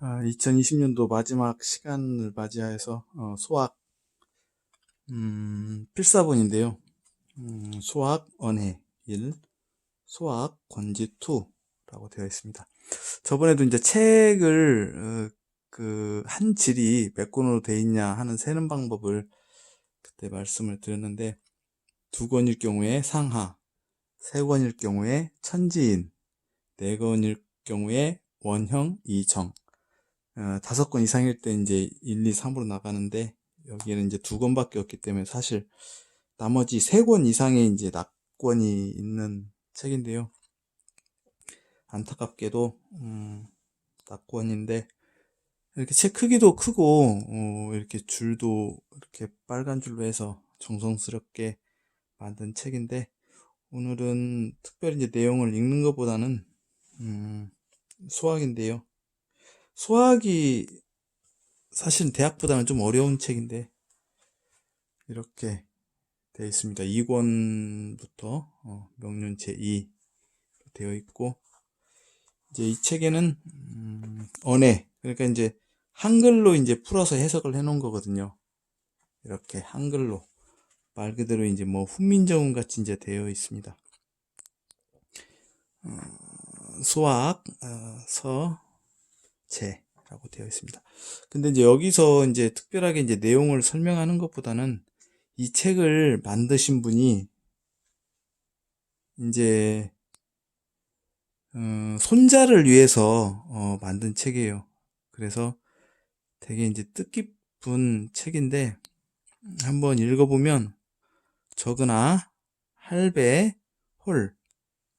2020년도 마지막 시간을 맞이하여서 어, 수학 음, 필사본인데요. 음, 수학 언해 1, 수학 권지 2라고 되어 있습니다. 저번에도 이제 책을 어, 그한 질이 몇 권으로 되어 있냐 하는 세는 방법을 그때 말씀을 드렸는데 두 권일 경우에 상하, 세 권일 경우에 천지인, 네 권일 경우에 원형, 이정, 어, 다섯 권 이상일 때 이제 1, 2, 3으로 나가는데 여기에는 이제 두 권밖에 없기 때문에 사실 나머지 세 권 이상의 이제 낙권이 있는 책인데요. 안타깝게도 음, 낙권인데 이렇게 책 크기도 크고 어, 이렇게 줄도 이렇게 빨간 줄로 해서 정성스럽게 만든 책인데 오늘은 특별히 이제 내용을 읽는 것보다는 음, 수학인데요. 수학이 사실 대학보다는 좀 어려운 책인데 이렇게 되어 있습니다. 2권부터 어, 명륜 제2 되어 있고 이제 이 책에는 음, 언해 그러니까 이제 한글로 이제 풀어서 해석을 해 놓은 거거든요. 이렇게 한글로 말 그대로 이제 뭐 훈민정음 같이 이제 되어 있습니다. 어, 수학 어, 서 제라고 되어 있습니다. 근데 이제 여기서 이제 특별하게 이제 내용을 설명하는 것보다는 이 책을 만드신 분이 이제 어, 손자를 위해서 어, 만든 책이에요. 그래서 되게 이제 뜻깊은 책인데 한번 읽어보면 적으나 할배 홀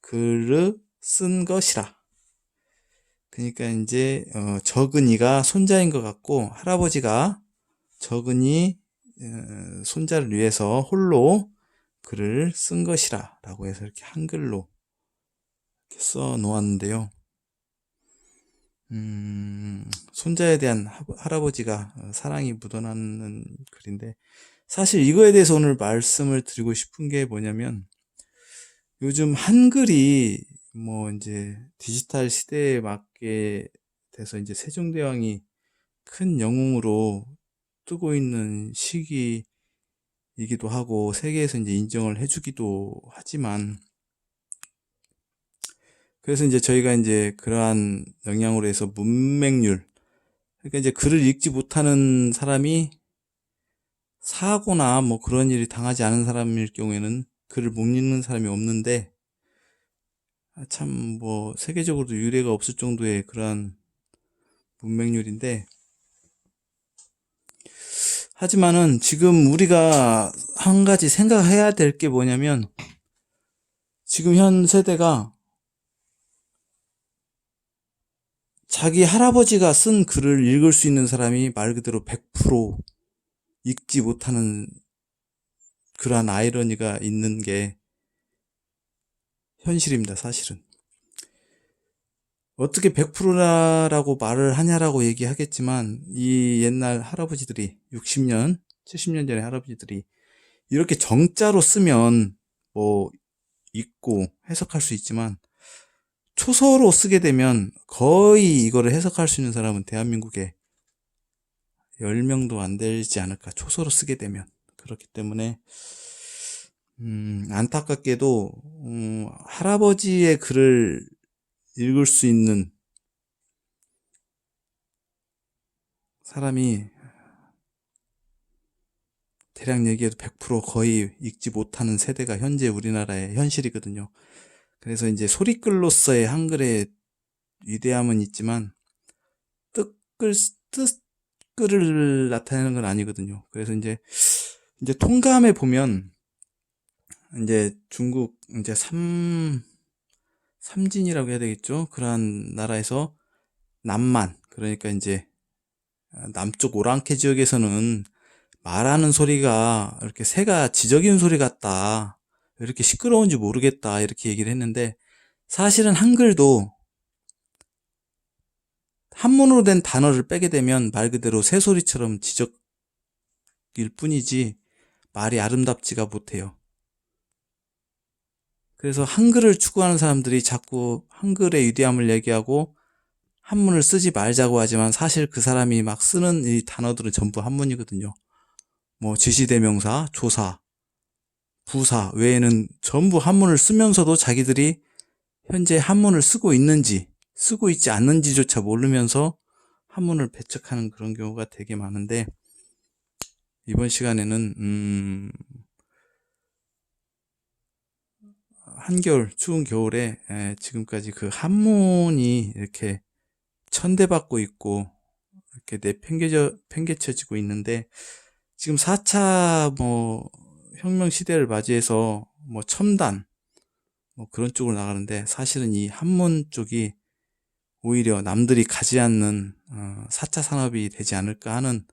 글을 쓴 것이라 그러니까 이제 어, 적은이가 손자인 것 같고 할아버지가 적은이 어, 손자를 위해서 홀로 글을 쓴 것이라 라고 해서 이렇게 한글로 이렇게 써 놓았는데요. 음, 손자에 대한 할아버지가 어, 사랑이 묻어나는 글인데 사실 이거에 대해서 오늘 말씀을 드리고 싶은 게 뭐냐면 요즘 한글이 뭐 이제 디지털 시대에 맞게 돼서 이제 세종대왕이 큰 영웅으로 뜨고 있는 시기이기도 하고 세계에서 이제 인정을 해주기도 하지만 그래서 이제 저희가 이제 그러한 영향으로 해서 문맹률 그러니까 이제 글을 읽지 못하는 사람이 사고나 뭐 그런 일이 당하지 않은 사람일 경우에는 글을 못 읽는 사람이 없는데 아, 참 뭐 세계적으로도 유례가 없을 정도의 그러한 문맹률인데 하지만은 지금 우리가 한 가지 생각해야 될 게 뭐냐면 지금 현 세대가 자기 할아버지가 쓴 글을 읽을 수 있는 사람이 말 그대로 100% 읽지 못하는 그러한 아이러니가 있는 게 현실입니다, 사실은. 어떻게 100%라고 말을 하냐라고 얘기하겠지만, 이 옛날 할아버지들이, 60년, 70년 전에 할아버지들이, 이렇게 정자로 쓰면, 뭐, 읽고 해석할 수 있지만, 초서로 쓰게 되면 거의 이거를 해석할 수 있는 사람은 대한민국에 10명도 안 되지 않을까. 초서로 쓰게 되면. 그렇기 때문에, 음, 안타깝게도, 음, 할아버지의 글을 읽을 수 있는 사람이 대략 얘기해도 100% 거의 읽지 못하는 세대가 현재 우리나라의 현실이거든요. 그래서 이제 소리글로서의 한글의 위대함은 있지만 뜻글 뜻글을 나타내는 건 아니거든요. 그래서 이제 이제 통감에 보면 이제 중국 이제 삼 삼진이라고 해야 되겠죠. 그러한 나라에서 남만 그러니까 이제 남쪽 오랑캐 지역에서는 말하는 소리가 이렇게 새가 지저귀는 소리 같다. 이렇게 시끄러운지 모르겠다. 이렇게 얘기를 했는데 사실은 한글도 한문으로 된 단어를 빼게 되면 말 그대로 새소리처럼 지적일 뿐이지 말이 아름답지가 못해요. 그래서 한글을 추구하는 사람들이 자꾸 한글의 위대함을 얘기하고 한문을 쓰지 말자고 하지만 사실 그 사람이 막 쓰는 이 단어들은 전부 한문이거든요. 뭐 지시대명사, 조사, 부사 외에는 전부 한문을 쓰면서도 자기들이 현재 한문을 쓰고 있는지 쓰고 있지 않는지조차 모르면서 한문을 배척하는 그런 경우가 되게 많은데 이번 시간에는 음 한겨울 추운 겨울에 에, 지금까지 그 한문이 이렇게 천대받고 있고 이렇게 내팽개져 팽개쳐지고 있는데 지금 4차 뭐 혁명 시대를 맞이해서 뭐 첨단 뭐 그런 쪽으로 나가는데 사실은 이 한문 쪽이 오히려 남들이 가지 않는 어, 4차 산업이 되지 않을까 하는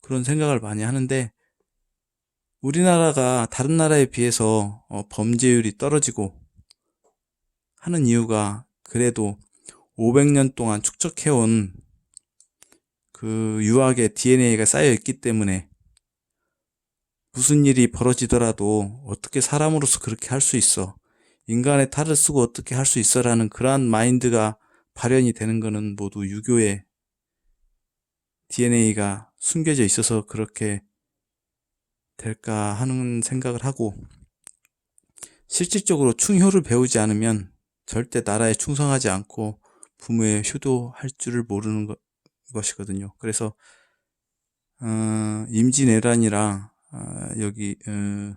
그런 생각을 많이 하는데 우리나라가 다른 나라에 비해서 어, 범죄율이 떨어지고 하는 이유가 그래도 500년 동안 축적해온 그 유학의 DNA가 쌓여 있기 때문에 무슨 일이 벌어지더라도 어떻게 사람으로서 그렇게 할 수 있어. 인간의 탈을 쓰고 어떻게 할 수 있어 라는 그러한 마인드가 발현이 되는 것은 모두 유교의 DNA가 숨겨져 있어서 그렇게 될까 하는 생각을 하고 실질적으로 충효를 배우지 않으면 절대 나라에 충성하지 않고 부모에 효도할 줄을 모르는 것, 것이거든요. 그래서 어, 임진왜란이랑 어, 여기 어,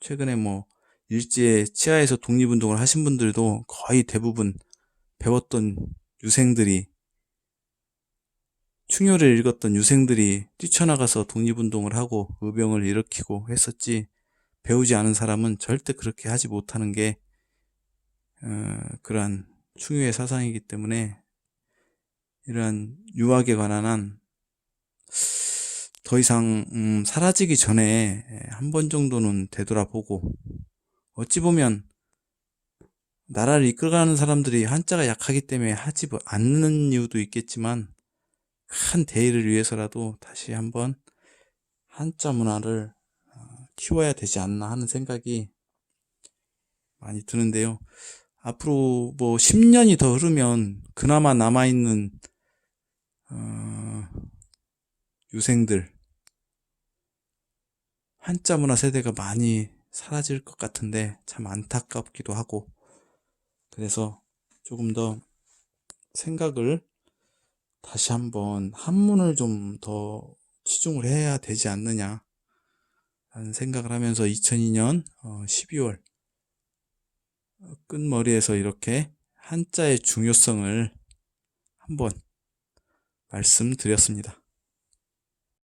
최근에 뭐 일제 치하에서 독립운동을 하신 분들도 거의 대부분 배웠던 유생들이 충효를 읽었던 유생들이 뛰쳐나가서 독립운동을 하고 의병을 일으키고 했었지 배우지 않은 사람은 절대 그렇게 하지 못하는 게 어, 그러한 충효의 사상이기 때문에 이러한 유학에 관한 한 더 이상 음, 사라지기 전에 한 번 정도는 되돌아보고 어찌 보면 나라를 이끌어가는 사람들이 한자가 약하기 때문에 하지 뭐 않는 이유도 있겠지만 큰 대의를 위해서라도 다시 한번 한자 문화를 어, 키워야 되지 않나 하는 생각이 많이 드는데요. 앞으로 뭐 10년이 더 흐르면 그나마 남아있는 어, 유생들 한자 문화 세대가 많이 사라질 것 같은데 참 안타깝기도 하고 그래서 조금 더 생각을 다시 한번 한문을 좀 더 치중을 해야 되지 않느냐 라는 생각을 하면서 2002년 12월 끝머리에서 이렇게 한자의 중요성을 한번 말씀드렸습니다.